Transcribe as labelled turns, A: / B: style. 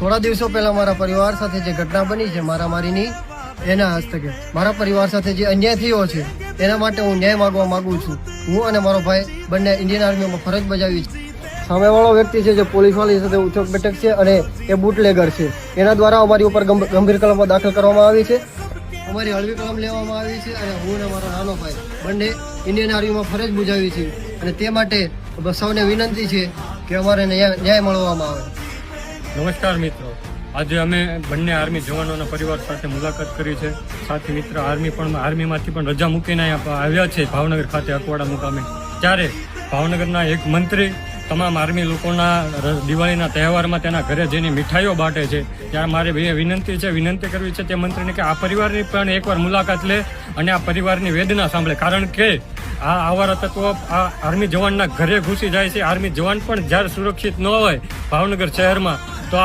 A: થોડા દિવસો પહેલા મારા પરિવાર સાથે જે ઘટના બની છે મારામારીની, એના હસ્તકે. મારા પરિવાર સાથે જે અન્યાય થયો છે, એના માટે હું ન્યાય માગવા માંગુ છું. હું અને મારો ભાઈ બંને ઇન્ડિયન આર્મીમાં ફરજ બજાવી છે. સામેવાળો વ્યક્તિ છે જે પોલીસવાળી સાથે ઉઠક બેઠક છે અને એ બુટલેગર છે. એના દ્વારા અમારી ઉપર ગંભીર કલમો દાખલ કરવામાં આવી છે. અમારી હળવી કલમ લેવામાં આવી છે અને હું અને મારો નાનો ભાઈ બંને ઇન્ડિયન આર્મીમાં ફરજ બજાવી છે. અને તે માટે સૌને વિનંતી છે કે અમારે ન્યાય મળવામાં આવે.
B: નમસ્કાર મિત્રો. આજે અમે બંને આર્મી જવાનોના પરિવાર સાથે મુલાકાત કરી છે. સાથે મિત્ર, આર્મી પણ, આર્મીમાંથી પણ રજા મૂકીને આવ્યા છે ભાવનગર ખાતે અકવાડા મુકામે. ત્યારે ભાવનગરના એક મંત્રી તમામ આર્મી લોકોના દિવાળીના તહેવારમાં તેના ઘરે જઈને મીઠાઈઓ બાંટે છે. ત્યારે મારે બે વિનંતી છે. વિનંતી કરવી છે તે મંત્રીને કે આ પરિવારની પણ એકવાર મુલાકાત લે અને આ પરિવારની વેદના સાંભળે. કારણ કે આ આવારા તત્વો આ આર્મી જવાનના ઘરે ઘૂસી જાય છે. આર્મી જવાન પણ જ્યારે સુરક્ષિત ન હોય ભાવનગર શહેરમાં, તો